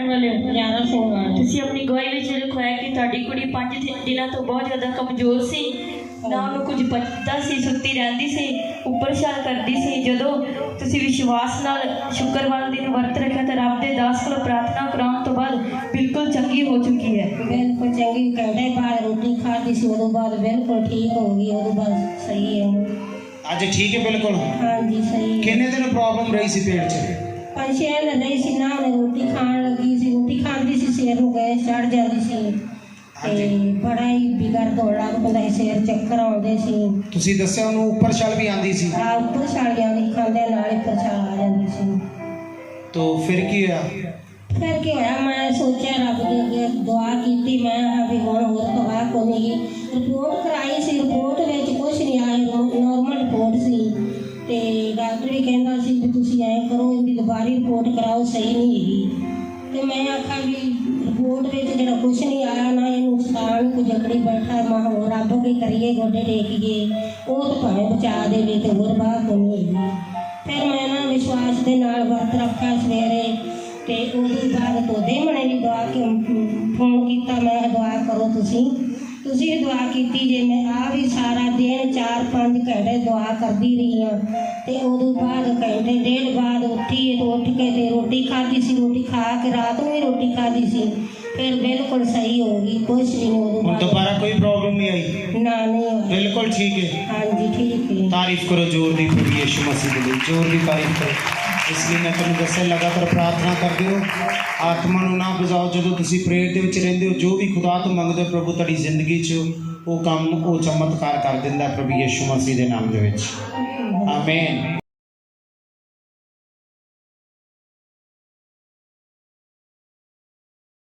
ਰਹਿਣ ਵਾਲੇ ਹੋ ਜ਼ਿਆਦਾ ਸੋਣ ਵਾਲੇ ਤੁਸੀਂ ਆਪਣੀ ਗਵਾਹੀ ਵਿੱਚ ਲਿਖਵਾਇਆ ਕਿ ਤੁਹਾਡੀ ਕੁੜੀ 5 ਦਿਨਾਂ ਤੋਂ ਬਹੁਤ ਜ਼ਿਆਦਾ ਕਮਜ਼ੋਰ ਸੀ। ਨਾ ਉਹਨੂੰ ਕੁਝ ਪਚਦਾ ਸੀ ਸੁੱਤੀ ਰਹਿੰਦੀ ਸੀ ਉੱਪਰ ਛਾਲ ਕਰਦੀ ਸੀ। ਜਦੋਂ ਤੁਸੀਂ ਵਿਸ਼ਵਾਸ ਨਾਲ ਸ਼ੁੱਕਰਵਾਰ ਦਿਨ ਵਰਤ ਰੱਖਿਆ ਤਾਂ ਰੱਬ ਦੇ ਦਾਸ ਕੋਲ ਪ੍ਰਾਰਥਨਾ ਕਰਾਉਣ ਤੋਂ ਬਾਅਦ ਬਿਲਕੁਲ ਚੰਗੀ ਹੋ ਚੁੱਕੀ ਹੈ। ਬਿਲਕੁਲ ਚੰਗੀ ਘੰਟੇ ਬਾਅਦ ਰੋਟੀ ਖਾਧੀ ਸੀ ਉਦੋਂ ਬਾਅਦ ਬਿਲਕੁਲ ਠੀਕ ਹੋ ਗਈ ਉਦੋਂ ਬਾਅਦ ਸਹੀ ਹੈ। ਅੱਜ ਠੀਕ ਹੈ ਬਿਲਕੁਲ? ਹਾਂਜੀ ਸਹੀ ਕਿੰਨੇ ਦਿਨ ਪ੍ਰੋਬਲਮ ਰਹੀ ਸੀ ਪੇਟ 'ਚ? ਪੰਜ ਛੇ ਦਿਨ ਨਹੀਂ ਸੀ ਨਾ ਉਹਨੇ ਰੋਟੀ ਖਾਣ ਲੱਗੀ ਸੀ ਰੋਟੀ ਖਾਂਦੀ ਸੀ ਸਿਰ ਨੂੰ ਗੈਸ ਚੜ ਜਾਂਦੀ ਸੀ ਤੇ ਬੜਾ ਹੀ ਬਿਗੜ ਲੱਗ ਪੈਂਦਾ ਸੀ ਸਿਰ ਚੱਕਰ ਆਉਂਦੇ ਸੀ। ਤੁਸੀਂ ਦੱਸਿਆ ਉਹਨੂੰ ਉੱਪਰ ਛਲ ਵੀ ਆਂਦੀ ਸੀ? ਆ ਉੱਪਰ ਛਾਲ ਜਾਂਦੀ ਖਾਂਦੇ ਨਾਲ ਹੀ ਪਰਛਾਲ ਆ ਜਾਂਦੀ ਸੀ। ਤੋ ਫਿਰ ਕੀ ਹੋਇਆ? ਫਿਰ ਕੀ ਹੋਇਆ? ਮੈਂ ਸੋਚਿਆ ਰੱਬ ਦੇ ਅੱਗੇ ਦੁਆ ਕੀਤੀ ਮੈਂ ਕਿਹਾ ਵੀ ਹੁਣ ਹੋਰ ਕੋਈ ਨਹੀਂ। ਰਿਪੋਰਟ ਕਰਾਈ ਸੀ ਰਿਪੋਰਟ ਇਹਦੀ ਦੁਬਾਰੀ ਰਿਪੋਰਟ ਕਰਾਓ, ਸਹੀ ਨਹੀਂ ਹੈਗੀ। ਤੇ ਮੈਂ ਆਖਿਆ ਵੀ ਰਿਪੋਰਟ ਵਿੱਚ ਜਿਹੜਾ ਕੁਝ ਨਹੀਂ ਆਇਆ ਨਾ ਇਹਨੂੰ ਨੁਕਸਾਨ ਕੋਈ ਬੈਠਾ ਮੈਂ ਹੋਰ ਰੱਬ ਕੇ ਕਰੀਏ, ਗੋਡੇ ਟੇਕੀਏ ਉਹ ਤਾਂ ਭਾਵੇਂ ਬਚਾ ਦੇਵੇ ਤੇ ਹੋਰ ਬਾਤ ਨਹੀਂ ਹੈਗੀ। ਫਿਰ ਮੈਂ ਨਾ ਵਿਸ਼ਵਾਸ ਦੇ ਨਾਲ ਵਰਤ ਰੱਖਿਆ ਸਵੇਰੇ ਤੇ ਉਹਦੇ ਬਾਅਦ ਤੋਦੇ ਮਣੇ ਵੀ ਦੁਆ ਕੇ ਫੋਨ ਕੀਤਾ, ਮੈਂ ਦੁਆ ਕਰੋ ਤੁਸੀਂ। ਤੁਸੀਂ ਦੁਆ ਕੀਤੀ ਜੇ ਮੈਂ ਆ ਵੀ ਸਾਰਾ ਦਿਨ 4-5 ਘੰਟੇ ਦੁਆ ਕਰਦੀ ਰਹੀ ਹਾਂ। ਤੇ ਉਦੋਂ ਬਾਅਦ ਘੰਟੇ ਡੇਢ ਬਾਅਦ ਉੱਠੀ ਤੇ ਉੱਠ ਕੇ ਤੇ ਰੋਟੀ ਖਾਧੀ ਸੀ ਰੋਟੀ ਖਾ ਕੇ ਰਾਤ ਨੂੰ ਵੀ ਰੋਟੀ ਖਾਧੀ ਸੀ। ਫਿਰ ਬਿਲਕੁਲ ਸਹੀ ਹੋ ਗਈ ਵੀ ਨਹੀਂ ਉਦੋਂ ਬਾਅਦ। ਦੁਬਾਰਾ ਕੋਈ ਪ੍ਰੋਬਲਮ ਨਹੀਂ ਆਈ? ਨਾ ਨਹੀਂ। ਬਿਲਕੁਲ ਠੀਕ ਹੈ। ਹਾਂਜੀ ਠੀਕ ਹੈ। ਤਾਰੀਫ ਕਰੋ ਜ਼ੋਰ ਦੀ ਪ੍ਰਭੂ ਯਿਸੂ ਮਸੀਹ ਦੇ ਜ਼ੋਰ ਦੀ ਤਾਰੀਫ ਕਰੋ। ਇਸ ਲਈ ਮੈਂ ਤੁਹਾਨੂੰ ਦੱਸਿਆ ਲਗਾਤਾਰ ਪ੍ਰਾਰਥਨਾ ਕਰਦੇ ਹੋ ਆਤਮਾ ਨੂੰ ਨਾ ਬੁਝਾਓ। ਜਦੋਂ ਤੁਸੀਂ ਪ੍ਰੇਰ ਦੇ ਵਿੱਚ ਰਹਿੰਦੇ ਹੋ ਜੋ ਵੀ ਖੁਦਾ ਤੋਂ ਮੰਗਦੇ ਹੋ ਪ੍ਰਭੂ ਤੁਹਾਡੀ ਜ਼ਿੰਦਗੀ 'ਚ ਉਹ ਕੰਮ ਉਹ ਚਮਤਕਾਰ ਕਰ ਦਿੰਦਾ ਪ੍ਰਭੂ ਯਿਸੂ ਮਸੀਹ ਦੇ ਨਾਮ ਦੇ ਵਿੱਚ। ਆਮੇਨ